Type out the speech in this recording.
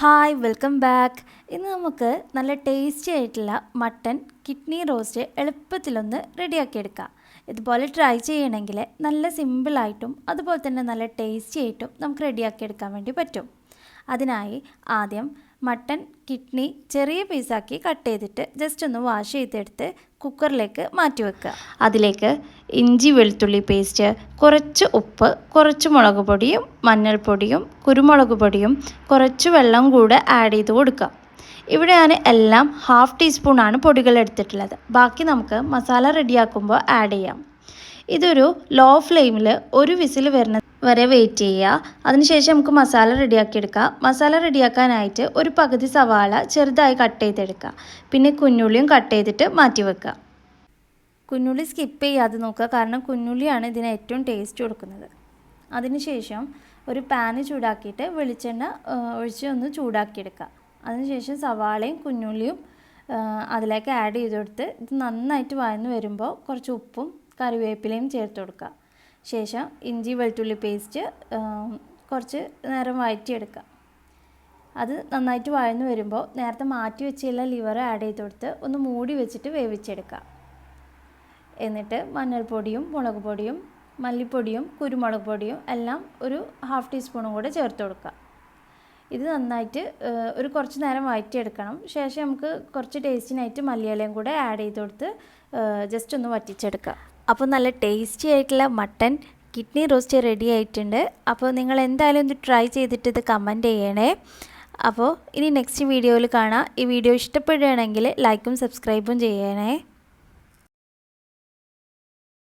Hi welcome back. ഇന്ന് നമുക്ക് നല്ല ടേസ്റ്റി ആയിട്ടുള്ള മട്ടൻ കിഡ്നി റോസ്റ്റ് എളുപ്പത്തിലൊന്ന് റെഡിയാക്കിയെടുക്കാം ഇതുപോലെ ട്രൈ ചെയ്യണമെങ്കിൽ നല്ല സിമ്പിളായിട്ടും അതുപോലെ തന്നെ നല്ല ടേസ്റ്റി ആയിട്ടും നമുക്ക് റെഡിയാക്കിയെടുക്കാൻ വേണ്ടി പറ്റും. അതിനായി ആദ്യം മട്ടൺ കിഡ്നി ചെറിയ പീസാക്കി കട്ട് ചെയ്തിട്ട് ജസ്റ്റ് ഒന്ന് വാഷ് ചെയ്തെടുത്ത് കുക്കറിലേക്ക് മാറ്റി വെക്കുക. അതിലേക്ക് ഇഞ്ചി വെളുത്തുള്ളി പേസ്റ്റ് കുറച്ച് ഉപ്പ് കുറച്ച് മുളക് പൊടിയും മഞ്ഞൾപ്പൊടിയും കുരുമുളക് പൊടിയും കുറച്ച് വെള്ളം കൂടെ ആഡ് ചെയ്ത് കൊടുക്കുക. ഇവിടെ ഞാൻ എല്ലാം ഹാഫ് ടീസ്പൂണാണ് പൊടികൾ എടുത്തിട്ടുള്ളത്. ബാക്കി നമുക്ക് മസാല റെഡിയാക്കുമ്പോൾ ആഡ് ചെയ്യാം. ഇതൊരു ലോ ഫ്ലെയിമിൽ ഒരു വിസിൽ വരുന്ന വരെ വെയിറ്റ് ചെയ്യുക. അതിനുശേഷം നമുക്ക് മസാല റെഡിയാക്കി എടുക്കാം മസാല റെഡിയാക്കാനായിട്ട് ഒരു പകുതി സവാള ചെറുതായി കട്ട് ചെയ്തെടുക്കുക പിന്നെ കുഞ്ഞുള്ളിയും കട്ട് ചെയ്തിട്ട് മാറ്റി വെക്കുക. കുഞ്ഞുള്ളി സ്കിപ്പ് ചെയ്യാതെ നോക്കുക. കാരണം കുഞ്ഞുള്ളിയാണ് ഇതിന് ഏറ്റവും ടേസ്റ്റ് കൊടുക്കുന്നത്. അതിനുശേഷം ഒരു പാന് ചൂടാക്കിയിട്ട് വെളിച്ചെണ്ണ ഒഴിച്ച് ഒന്ന് ചൂടാക്കിയെടുക്കുക. അതിനുശേഷം സവാളയും കുഞ്ഞുള്ളിയും അതിലേക്ക് ആഡ് ചെയ്ത് കൊടുത്ത് ഇത് നന്നായിട്ട് വഴന്ന് വരുമ്പോൾ കുറച്ച് ഉപ്പും കറിവേപ്പിലയും ചേർത്ത് കൊടുക്കുക. ശേഷം ഇഞ്ചി വെളുത്തുള്ളി പേസ്റ്റ് കുറച്ച് നേരം വഴറ്റിയെടുക്കുക അത് നന്നായിട്ട് വഴന്നു വരുമ്പോൾ നേരത്തെ മാറ്റി വെച്ചുള്ള ലിവർ ആഡ് ചെയ്ത് കൊടുത്ത് ഒന്ന് മൂടി വെച്ചിട്ട് വേവിച്ചെടുക്കുക എന്നിട്ട് മഞ്ഞൾപ്പൊടിയും മുളക് പൊടിയും മല്ലിപ്പൊടിയും കുരുമുളക് പൊടിയും എല്ലാം ഒരു ഹാഫ് ടീസ്പൂണും കൂടെ ചേർത്ത് കൊടുക്കുക ഇത് നന്നായിട്ട് ഒരു കുറച്ച് നേരം വഴറ്റിയെടുക്കണം. ശേഷം നമുക്ക് കുറച്ച് ടേസ്റ്റിനായിട്ട് മല്ലിയിലയും കൂടെ ആഡ് ചെയ്ത് കൊടുത്ത് ജസ്റ്റ് ഒന്ന് വറ്റിച്ചെടുക്കുക അപ്പോൾ നല്ല ടേസ്റ്റി ആയിട്ടുള്ള മട്ടൻ കിഡ്നി റോസ്റ്റ് റെഡി ആയിട്ടുണ്ട്. അപ്പോൾ നിങ്ങൾ എന്തായാലും ഒന്ന് ട്രൈ ചെയ്തിട്ട് ഇത് കമന്റ് ചെയ്യണേ. അപ്പോൾ ഇനി നെക്സ്റ്റ് വീഡിയോയിൽ കാണാം. ഈ വീഡിയോ ഇഷ്ടപ്പെടുകയാണെങ്കിൽ ലൈക്കും സബ്സ്ക്രൈബും ചെയ്യണേ.